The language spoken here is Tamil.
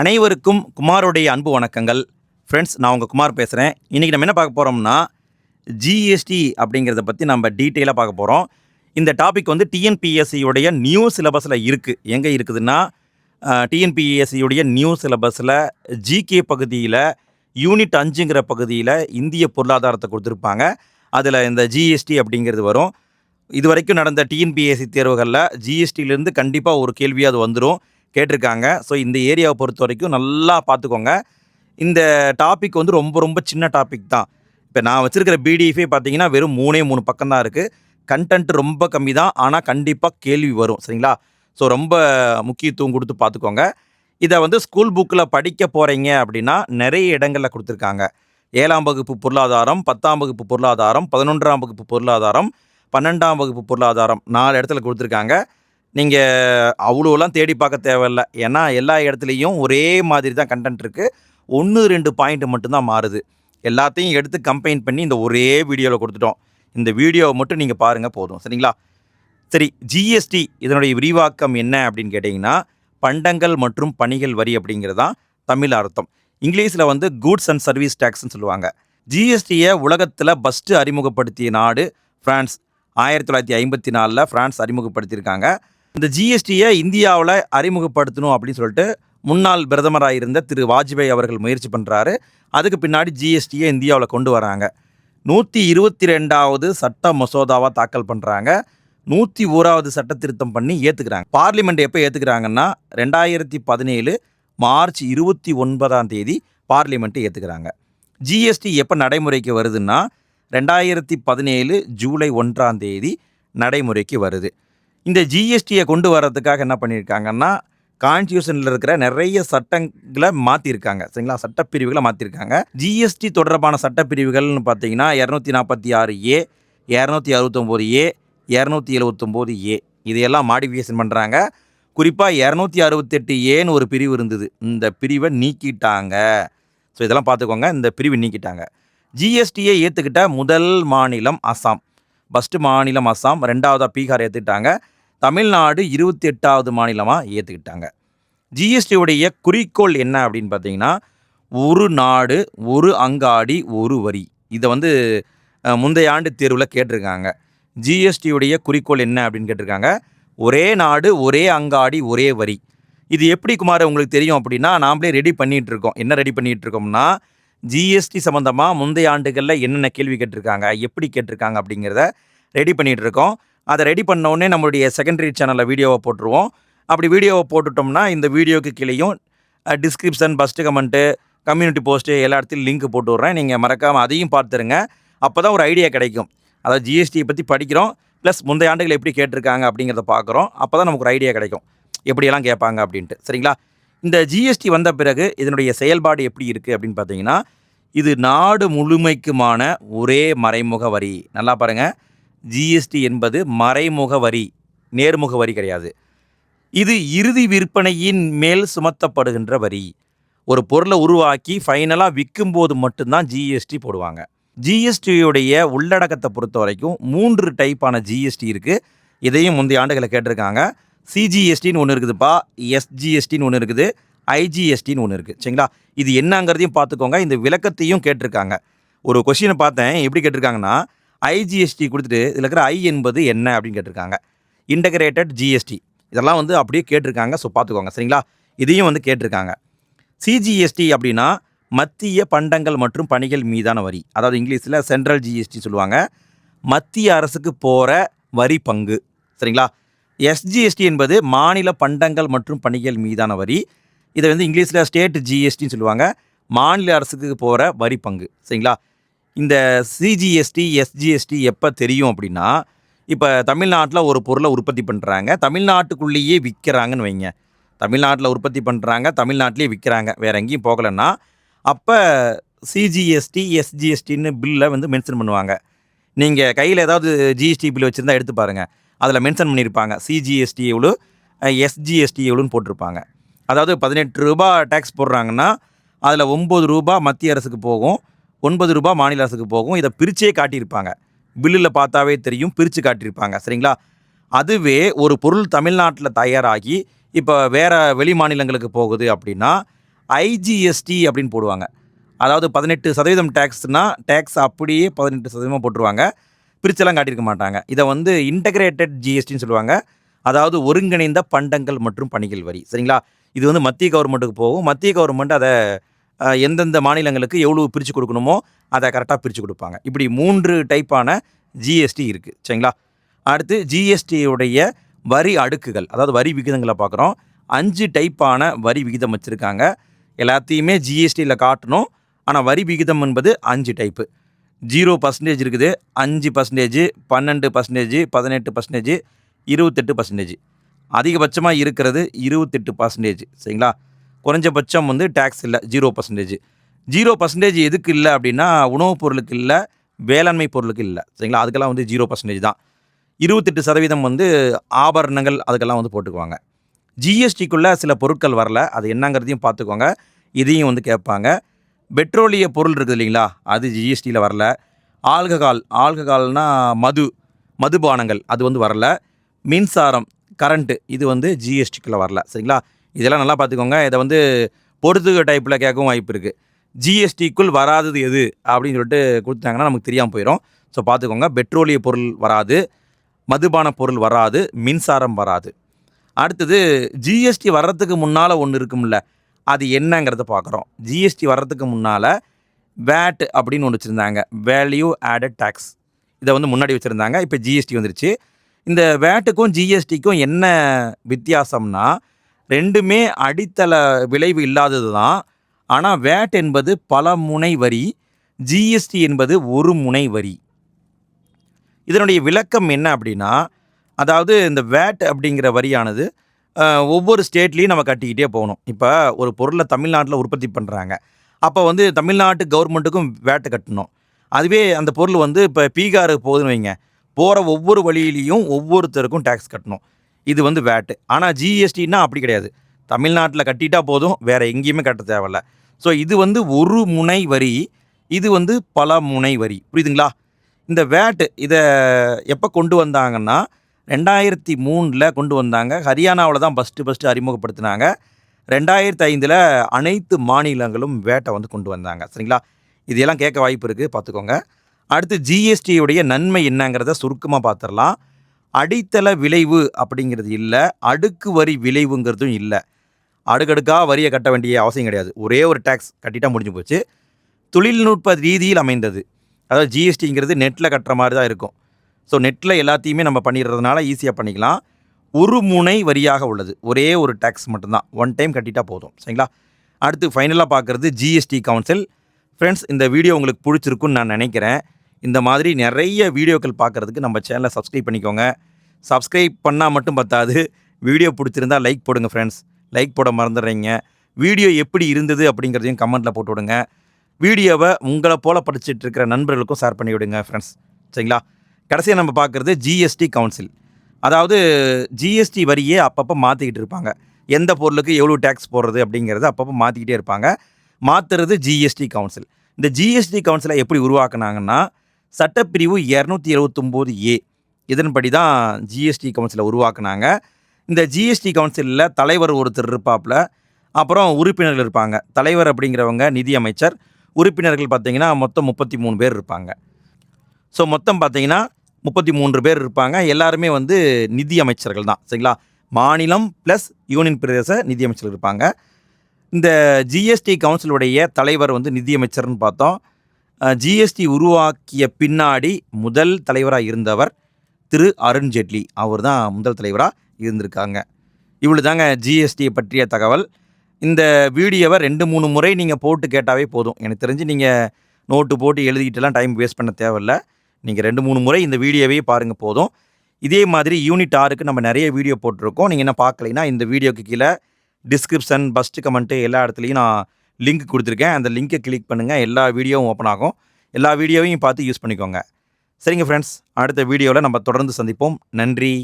அனைவருக்கும் குமாரோடைய அன்பு வணக்கங்கள். ஃப்ரெண்ட்ஸ் நான் உங்கள் குமார் பேசுகிறேன் இன்றைக்கி நம்ம என்ன பார்க்க போகிறோம்னா ஜிஎஸ்டி அப்படிங்கிறத பற்றி நம்ம டீட்டெயிலாக பார்க்க போகிறோம் இந்த டாபிக் வந்து டிஎன்பிஎஸ்சியுடைய நியூ சிலபஸில் இருக்குது எங்கே இருக்குதுன்னா டிஎன்பிஎஸ்சியுடைய நியூ சிலபஸில் ஜிகே பகுதியில் யூனிட் அஞ்சுங்கிற பகுதியில் இந்திய பொருளாதாரத்தை கொடுத்துருப்பாங்க. அதில் இந்த ஜிஎஸ்டி அப்படிங்கிறது வரும். இது வரைக்கும் நடந்த டிஎன்பிஎஸ்சி தேர்வுகளில் ஜிஎஸ்டியிலேருந்து கண்டிப்பாக ஒரு கேள்வியாக அது வந்துடும் கேட்டிருக்காங்க. ஸோ இந்த ஏரியாவை பொறுத்த வரைக்கும் நல்லா பார்த்துக்கோங்க. இந்த டாபிக் வந்து ரொம்ப ரொம்ப சின்ன டாபிக் தான். இப்போ நான் வச்சுருக்கிற பிடிஎஃபே பார்த்தீங்கன்னா வெறும் மூணே மூணு பக்கம் தான் இருக்குது கண்டென்ட் ரொம்ப கம்மி தான். ஆனால் கண்டிப்பாக கேள்வி வரும். சரிங்களா? ஸோ ரொம்ப முக்கியத்துவம் கொடுத்து பார்த்துக்கோங்க. இதை வந்து ஸ்கூல் புக்கில் படிக்க போகிறீங்க அப்படின்னா நிறைய இடங்களில் கொடுத்துருக்காங்க. ஏழாம் வகுப்பு பொருளாதாரம் பத்தாம் வகுப்பு பொருளாதாரம் பதினொன்றாம் வகுப்பு பொருளாதாரம் பன்னெண்டாம் வகுப்பு பொருளாதாரம் நாலு இடத்துல கொடுத்துருக்காங்க. நீங்கள் அவ்வளோலாம் தேடி பார்க்க தேவையில்ல. ஏன்னா எல்லா இடத்துலையும் ஒரே மாதிரி தான் கண்டென்ட் இருக்குது ஒன்று ரெண்டு பாயிண்ட் மட்டும்தான் மாறுது. எல்லாத்தையும் எடுத்து கம்பைன் பண்ணி இந்த ஒரே வீடியோவில் கொடுத்துட்டோம். இந்த வீடியோவை மட்டும் நீங்கள் பாருங்கள் போதும். சரிங்களா? சரி ஜிஎஸ்டி இதனுடைய விரிவாக்கம் என்ன அப்படின்னு கேட்டிங்கன்னா பண்டங்கள் மற்றும் பணிகள் வரி அப்படிங்கிறது தான் தமிழ் அர்த்தம். இங்கிலீஷில் வந்து கூட்ஸ் அண்ட் சர்வீஸ் டேக்ஸ்னு சொல்லுவாங்க. ஜிஎஸ்டியை உலகத்தில் ஃபஸ்ட்டு அறிமுகப்படுத்திய நாடு ஃப்ரான்ஸ். ஆயிரத்தி தொள்ளாயிரத்தி ஐம்பத்தி நாலில் ஃப்ரான்ஸ் அறிமுகப்படுத்தியிருக்காங்க. இந்த ஜிஎஸ்டியை இந்தியாவில் அறிமுகப்படுத்தணும் அப்படின்னு சொல்லிட்டு முன்னாள் பிரதமராக இருந்த திரு வாஜ்பாய் அவர்கள் முயற்சி பண்ணுறாரு அதுக்கு பின்னாடி ஜிஎஸ்டியை இந்தியாவில் கொண்டு வராங்க. நூற்றி இருபத்தி ரெண்டாவது சட்ட மசோதாவாக தாக்கல் பண்ணுறாங்க நூற்றி ஓராவது சட்ட திருத்தம் பண்ணி ஏற்றுக்கிறாங்க பார்லிமெண்ட் எப்போ ஏற்றுக்கிறாங்கன்னா ரெண்டாயிரத்தி பதினேழு மார்ச் இருபத்தி ஒன்பதாம் தேதி பார்லிமெண்ட்டு ஏற்றுக்கிறாங்க ஜிஎஸ்டி எப்போ நடைமுறைக்கு வருதுன்னா ரெண்டாயிரத்தி பதினேழு ஜூலை ஒன்றாம் தேதி நடைமுறைக்கு வருது. இந்த ஜிஎஸ்டியை கொண்டு வர்றதுக்காக என்ன பண்ணியிருக்காங்கன்னா கான்ஸ்டியூஷனில் இருக்கிற நிறைய சட்டங்களை மாற்றிருக்காங்க சரிங்களா? சட்டப்பிரிவுகளை மாற்றிருக்காங்க ஜிஎஸ்டி தொடர்பான சட்டப்பிரிவுகள்னு பார்த்தீங்கன்னா இரநூத்தி நாற்பத்தி ஆறு ஏ இரநூத்தி அறுபத்தொம்போது ஏ இரநூத்தி எழுபத்தொம்போது ஏ இதையெல்லாம் மாடிஃபிகேஷன் பண்ணுறாங்க குறிப்பாக இரநூத்தி அறுபத்தெட்டு ஏன்னு ஒரு பிரிவு இருந்தது. இந்த பிரிவை நீக்கிட்டாங்க. ஸோ இதெல்லாம் பார்த்துக்கோங்க. இந்த பிரிவு நீக்கிட்டாங்க. ஜிஎஸ்டியை ஏற்றுக்கிட்ட முதல் மாநிலம் அஸ்ஸாம் ஃபஸ்ட்டு மாநிலம் அஸ்ஸாம் ரெண்டாவதாக பீகார் ஏற்றுக்கிட்டாங்க தமிழ்நாடு இருபத்தி எட்டாவது மாநிலமாக ஏற்றுக்கிட்டாங்க ஜிஎஸ்டியுடைய குறிக்கோள் என்ன அப்படின்னு பார்த்தீங்கன்னா ஒரு நாடு ஒரு அங்காடி ஒரு வரி. இதை வந்து முந்தைய ஆண்டு தேர்வில் கேட்டிருக்காங்க. ஜிஎஸ்டியுடைய குறிக்கோள் என்ன அப்படின்னு கேட்டிருக்காங்க. ஒரே நாடு ஒரே அங்காடி ஒரே வரி. இது எப்படி குமார் உங்களுக்கு தெரியும் அப்படின்னா நாமளே ரெடி பண்ணிகிட்டு இருக்கோம். என்ன ரெடி பண்ணிகிட்டு இருக்கோம்னா ஜிஎஸ்டி சம்மந்தமாக முந்தைய ஆண்டுகளில் என்னென்ன கேள்வி கேட்டிருக்காங்க எப்படி கேட்டிருக்காங்க அப்படிங்கிறத ரெடி பண்ணிகிட்டு இருக்கோம் அதை ரெடி பண்ண உடனே நம்மளுடைய செகண்டரி சேனலில் வீடியோவை போட்டுருவோம். அப்படி வீடியோவை போட்டுட்டோம்னா இந்த வீடியோக்கு கீழேயும் description first comment community post எல்லா இடத்துலையும் லிங்க் போட்டு விட்றேன் நீங்கள் மறக்காமல் அதையும் பார்த்துருங்க. அப்போ தான் ஒரு ஐடியா கிடைக்கும். அதாவது ஜிஎஸ்டியை பற்றி படிக்கிறோம் ப்ளஸ் முந்தைய ஆண்டுகள் எப்படி கேட்டிருக்காங்க அப்படிங்கிறத பார்க்குறோம். அப்போ தான் நமக்கு ஒரு ஐடியா கிடைக்கும். எப்படியெல்லாம் கேட்பாங்க அப்படின்ட்டு. சரிங்களா? இந்த ஜிஎஸ்டி வந்த பிறகு இதனுடைய செயல்பாடு எப்படி இருக்குது அப்படின்னு பார்த்தீங்கன்னா இது நாடு முழுமைக்குமான ஒரே மறைமுக வரி. நல்லா பாருங்கள் ஜிஎஸ்டி என்பது மறைமுக வரி நேர்முக வரி கிடையாது. இது இறுதி விற்பனையின் மேல் சுமத்தப்படுகின்ற வரி. ஒரு பொருளை உருவாக்கி ஃபைனலாக விற்கும்போது மட்டும்தான் ஜிஎஸ்டி போடுவாங்க. ஜிஎஸ்டியுடைய உள்ளடக்கத்தை பொறுத்த வரைக்கும் மூன்று டைப்பான ஜிஎஸ்டி இருக்குது இதையும் முந்தைய ஆண்டுகளை கேட்டிருக்காங்க. சிஜிஎஸ்டின்னு ஒன்று இருக்குதுப்பா. எஸ்ஜிஎஸ்டின்னு ஒன்று இருக்குது. ஐஜிஎஸ்டின்னு ஒன்று இருக்குது சரிங்களா? இது என்னங்கிறதையும் பார்த்துக்கோங்க. இந்த விளக்கத்தையும் கேட்டிருக்காங்க. ஒரு கொஷினை பார்த்தேன். எப்படி கேட்டிருக்காங்கன்னா ஐஜிஎஸ்டி கொடுத்துட்டு இதில் இருக்கிற ஐ என்பது என்ன அப்படின்னு கேட்டிருக்காங்க. இன்டகிரேட்டட் ஜிஎஸ்டி இதெல்லாம் வந்து அப்படியே கேட்டிருக்காங்க. ஸோ பார்த்துக்கோங்க. சரிங்களா? இதையும் வந்து கேட்டிருக்காங்க. சிஜிஎஸ்டி அப்படின்னா மத்திய பண்டங்கள் மற்றும் பணிகள் மீதான வரி. அதாவது இங்கிலீஷில் சென்ட்ரல் ஜிஎஸ்டி சொல்லுவாங்க. மத்திய அரசுக்கு போகிற வரி பங்கு. சரிங்களா? எஸ்ஜிஎஸ்டி என்பது மாநில பண்டங்கள் மற்றும் பணிகள் மீதான வரி. இதை வந்து இங்கிலீஷில் ஸ்டேட் ஜிஎஸ்டின்னு சொல்லுவாங்க. மாநில அரசுக்கு போகிற வரி பங்கு. சரிங்களா? இந்த சிஜிஎஸ்டி எஸ்ஜிஎஸ்டி எப்போ தெரியும் அப்படின்னா இப்போ தமிழ்நாட்டில் ஒரு பொருளை உற்பத்தி பண்ணுறாங்க தமிழ்நாட்டுக்குள்ளேயே விற்கிறாங்கன்னு வைங்க. தமிழ்நாட்டில் உற்பத்தி பண்ணுறாங்க தமிழ்நாட்டிலே விற்கிறாங்க வேறு எங்கேயும் போகலைன்னா அப்போ சிஜிஎஸ்டி எஸ்ஜிஎஸ்டின்னு பில்லை வந்து மென்ஷன் பண்ணுவாங்க. நீங்கள் கையில் ஏதாவது ஜிஎஸ்டி பில் வச்சுருந்தா எடுத்து பாருங்கள் அதில் மென்ஷன் பண்ணியிருப்பாங்க. சிஜிஎஸ்டி எவ்வளோ? எஸ்ஜிஎஸ்டி எவ்வளோன்னு போட்டிருப்பாங்க. அதாவது பதினெட்டு ரூபா டேக்ஸ் போடுறாங்கன்னா அதில் ஒம்பது ரூபா மத்திய அரசுக்கு போகும் ஒன்பது ரூபா மாநில அரசுக்கு போகும். இதை பிரிச்சே காட்டியிருப்பாங்க. பில்லில் பார்த்தாவே தெரியும் பிரித்து காட்டியிருப்பாங்க. சரிங்களா? அதுவே ஒரு பொருள் தமிழ்நாட்டில் தயாராகி இப்போ வேறு வெளி மாநிலங்களுக்கு போகுது அப்படின்னா ஐஜிஎஸ்டி அப்படின்னு போடுவாங்க. அதாவது பதினெட்டு சதவீதம் டேக்ஸ்னா டேக்ஸ் அப்படியே பதினெட்டு சதவீதமாக போட்டுருவாங்க. பிரிச்செல்லாம் காட்டியிருக்க மாட்டாங்க. இதை வந்து இன்டகிரேட்டட் ஜிஎஸ்டின்னு சொல்லுவாங்க. அதாவது ஒருங்கிணைந்த பண்டங்கள் மற்றும் பணிகள் வரி. சரிங்களா? இது வந்து மத்திய கவர்மெண்ட்டுக்கு போகும். மத்திய கவர்மெண்ட் அதை எந்தெந்த மாநிலங்களுக்கு எவ்வளோ பிரித்து கொடுக்கணுமோ அதை கரெக்டாக பிரித்து கொடுப்பாங்க. இப்படி மூன்று டைப்பான ஜிஎஸ்டி இருக்குது சரிங்களா? அடுத்து ஜிஎஸ்டியுடைய வரி அடுக்குகள். அதாவது வரி விகிதங்களை பார்க்குறோம். அஞ்சு டைப்பான வரி விகிதம் வச்சுருக்காங்க. எல்லாத்தையுமே ஜிஎஸ்டியில் காட்டணும். ஆனால் வரி விகிதம் என்பது அஞ்சு டைப்பு ஜீரோ பர்சன்டேஜ் இருக்குது. அஞ்சு பர்சன்டேஜ் பன்னெண்டு பர்சன்டேஜ் பதினெட்டு பர்சன்டேஜ் இருபத்தெட்டு பர்சன்டேஜ் அதிகபட்சமாக இருக்கிறது இருபத்தெட்டு பர்சன்டேஜ் சரிங்களா? குறைஞ்சபட்சம் வந்து டேக்ஸ் இல்லை ஜீரோ பர்சன்டேஜ் ஜீரோ பர்சன்டேஜ் எதுக்கு இல்லை அப்படின்னா உணவுப் பொருளுக்கு இல்லை வேளாண்மை பொருளுக்கு இல்லை. சரிங்களா? அதுக்கெல்லாம் வந்து ஜீரோ பர்சன்டேஜ் தான். இருபத்தெட்டு சதவீதம் வந்து ஆபரணங்கள் அதுக்கெல்லாம் வந்து போட்டுக்குவாங்க. ஜிஎஸ்டிக்குள்ளே சில பொருட்கள் வரல. அது என்னங்கிறதையும் பார்த்துக்கோங்க. இதையும் வந்து கேட்பாங்க. பெட்ரோலிய பொருள் இருக்குது இல்லைங்களா? அது ஜிஎஸ்டியில் வரல. ஆல்கஹால் ஆல்கஹால்னால் மது மதுபானங்கள் அது வந்து வரல. மின்சாரம் கரண்ட்டு இது வந்து ஜிஎஸ்டிக்குள்ளே வரல. சரிங்களா? இதெல்லாம் நல்லா பார்த்துக்கோங்க. இதை வந்து பொறுத்துக டைப்பில் கேட்கவும் வாய்ப்பு இருக்குது ஜிஎஸ்டிக்குள் வராதது எது? அப்படின்னு சொல்லிட்டு கொடுத்தாங்கன்னா நமக்கு தெரியாமல் போயிடும் ஸோ பார்த்துக்கோங்க. பெட்ரோலிய பொருள் வராது. மதுபான பொருள் வராது. மின்சாரம் வராது. அடுத்தது ஜிஎஸ்டி வர்றதுக்கு முன்னால் ஒன்று இருக்கும்ல. அது என்னங்கிறத பார்க்குறோம். ஜிஎஸ்டி வர்றதுக்கு முன்னால் வேட் அப்படின்னு ஒன்று வச்சுருந்தாங்க. வேல்யூ ஆடட் டேக்ஸ் இதை வந்து முன்னாடி வச்சுருந்தாங்க. இப்போ ஜிஎஸ்டி வந்துருச்சு. இந்த வேட்டுக்கும் ஜிஎஸ்டிக்கும் என்ன வித்தியாசம்னா ரெண்டுமே அடித்தள விளைவு இல்லாதது தான் ஆனால் வேட் என்பது பல முனை வரி ஜிஎஸ்டி என்பது ஒரு முனை வரி. இதனுடைய விளக்கம் என்ன அப்படின்னா அதாவது இந்த வேட் அப்படிங்கிற வரியானது ஒவ்வொரு ஸ்டேட்லேயும் நம்ம கட்டிக்கிட்டே போகணும். இப்போ ஒரு பொருளை தமிழ்நாட்டில் உற்பத்தி பண்ணுறாங்க அப்போ வந்து தமிழ்நாட்டு கவர்மெண்ட்டுக்கும் வேட்டை கட்டணும். அதுவே அந்த பொருள் வந்து இப்போ பீகாருக்கு போகுதுன்னு வைங்க. போகிற ஒவ்வொரு வழியிலையும் ஒவ்வொருத்தருக்கும் டேக்ஸ் கட்டணும். இது வந்து வேட்டு. ஆனால் ஜிஎஸ்டின்னா அப்படி கிடையாது. தமிழ்நாட்டில் கட்டிட்டா போதும். வேறு எங்கேயுமே கட்ட தேவையில்ல. ஸோ இது வந்து ஒரு முனை வரி. இது வந்து பல முனை வரி. புரியுதுங்களா? இந்த வேட்டு இதை எப்போ கொண்டு வந்தாங்கன்னா ரெண்டாயிரத்தி மூணில் கொண்டு வந்தாங்க. ஹரியானாவில் தான் ஃபஸ்ட்டு ஃபஸ்ட்டு அறிமுகப்படுத்தினாங்க. ரெண்டாயிரத்தி ஐந்தில் அனைத்து மாநிலங்களும் வேட்டை வந்து கொண்டு வந்தாங்க. சரிங்களா? இதெல்லாம் கேட்க வாய்ப்பு இருக்குது பார்த்துக்கோங்க. அடுத்து ஜிஎஸ்டியுடைய நன்மை என்னங்கிறத சுருக்கமாக பார்த்துடலாம். அடித்தள விளைவு அப்படிங்கிறது இல்லை. அடுக்கு வரி விளைவுங்கிறதும் இல்லை. அடுக்கடுக்காக வரியை கட்ட வேண்டிய அவசியம் கிடையாது. ஒரே ஒரு டேக்ஸ் கட்டிட்டா முடிஞ்சு போச்சு. தொழில்நுட்ப ரீதியில் அமைந்தது. அதாவது ஜிஎஸ்டிங்கிறது நெட்டில் கட்டுற மாதிரி தான் இருக்கும். ஸோ நெட்டில் எல்லாத்தையுமே நம்ம பண்ணிடுறதுனால ஈஸியாக பண்ணிக்கலாம். ஒரு முனை வரியாக உள்ளது. ஒரே ஒரு டேக்ஸ் மட்டும்தான். ஒன் டைம் கட்டிட்டா போதும். சரிங்களா? அடுத்து ஃபைனலாக பார்க்குறது ஜிஎஸ்டி கவுன்சில் ஃப்ரெண்ட்ஸ் இந்த வீடியோ உங்களுக்கு பிடிச்சிருக்குன்னு நான் நினைக்கிறேன். இந்த மாதிரி நிறைய வீடியோக்கள் பார்க்குறதுக்கு நம்ம சேனலை சப்ஸ்கிரைப் பண்ணிக்கோங்க. சப்ஸ்கிரைப் பண்ணால் மட்டும் பத்தாது. வீடியோ பிடிச்சிருந்தா லைக் போடுங்க ஃப்ரெண்ட்ஸ் லைக் போட மறந்துடுறீங்க. வீடியோ எப்படி இருந்தது அப்படிங்கிறதையும் கமெண்ட்டில் போட்டு விடுங்க வீடியோவை உங்களை போல் படிச்சுட்டு இருக்கிற நண்பர்களுக்கும் ஷேர் பண்ணி விடுங்க ஃப்ரெண்ட்ஸ் சரிங்களா? கடைசியாக நம்ம பார்க்குறது ஜிஎஸ்டி கவுன்சில் அதாவது ஜிஎஸ்டி வரியே அப்பப்போ மாற்றிக்கிட்டு இருப்பாங்க. எந்த பொருளுக்கு எவ்வளோ டேக்ஸ் போடுறது அப்படிங்கிறத அப்பப்போ மாற்றிக்கிட்டே இருப்பாங்க. மாற்றுறது ஜிஎஸ்டி கவுன்சில் இந்த ஜிஎஸ்டி கவுன்சிலை எப்படி உருவாக்குனாங்கன்னா சட்டப்பிரிவு இரநூத்தி எழுபத்தொம்போது ஏ இதன்படி தான் ஜிஎஸ்டி கவுன்சிலை உருவாக்குனாங்க. இந்த ஜிஎஸ்டி கவுன்சிலில் தலைவர் ஒருத்தர் இருப்பாப்பில் அப்புறம் உறுப்பினர்கள் இருப்பாங்க. தலைவர் அப்படிங்கிறவங்க நிதி அமைச்சர். உறுப்பினர்கள் பார்த்தீங்கன்னா மொத்தம் முப்பத்தி மூணு பேர் இருப்பாங்க. ஸோ மொத்தம் பார்த்தீங்கன்னா முப்பத்தி மூன்று பேர் இருப்பாங்க. எல்லாருமே வந்து நிதி அமைச்சர்கள் தான். சரிங்களா? மாநிலம் ப்ளஸ் யூனியன் பிரதேச நிதி அமைச்சர்கள் இருப்பாங்க. இந்த ஜிஎஸ்டி கவுன்சிலுடைய தலைவர் வந்து நிதியமைச்சர்னு பார்த்தோம். ஜிஎஸ்டி உருவாக்கிய பின்னாடி முதல் தலைவராக இருந்தவர் திரு அருண் ஜேட்லி. அவர் தான் முதல் தலைவராக இருந்திருக்காங்க. இவ்வளோ தாங்க ஜிஎஸ்டியை பற்றிய தகவல். இந்த வீடியோவை ரெண்டு மூணு முறை நீங்கள் போட்டு கேட்டாவே போதும். எனக்கு தெரிஞ்சு நீங்கள் நோட்டு போட்டு எழுதிக்கிட்டெல்லாம் டைம் வேஸ்ட் பண்ண தேவையில்ல. நீங்கள் ரெண்டு மூணு முறை இந்த வீடியோவே பாருங்கள் போதும். இதே மாதிரி யூனிட் ஆறுக்கு நம்ம நிறைய வீடியோ போட்டிருக்கோம். நீங்கள் என்ன பார்க்கலைன்னா இந்த வீடியோக்கு கீழே டிஸ்கிரிப்ஷன் ஃபஸ்ட்டு கமெண்ட்டு எல்லா இடத்துலையும் நான் லிங்க் கொடுத்துருக்கேன். அந்த லிங்கை கிளிக் பண்ணுங்கள் எல்லா வீடியோவும் ஓப்பன் ஆகும். எல்லா வீடியோவையும் பார்த்து யூஸ் பண்ணிக்கோங்க. சரிங்க ஃப்ரெண்ட்ஸ் அடுத்த வீடியோவில் நம்ம தொடர்ந்து சந்திப்போம். நன்றி.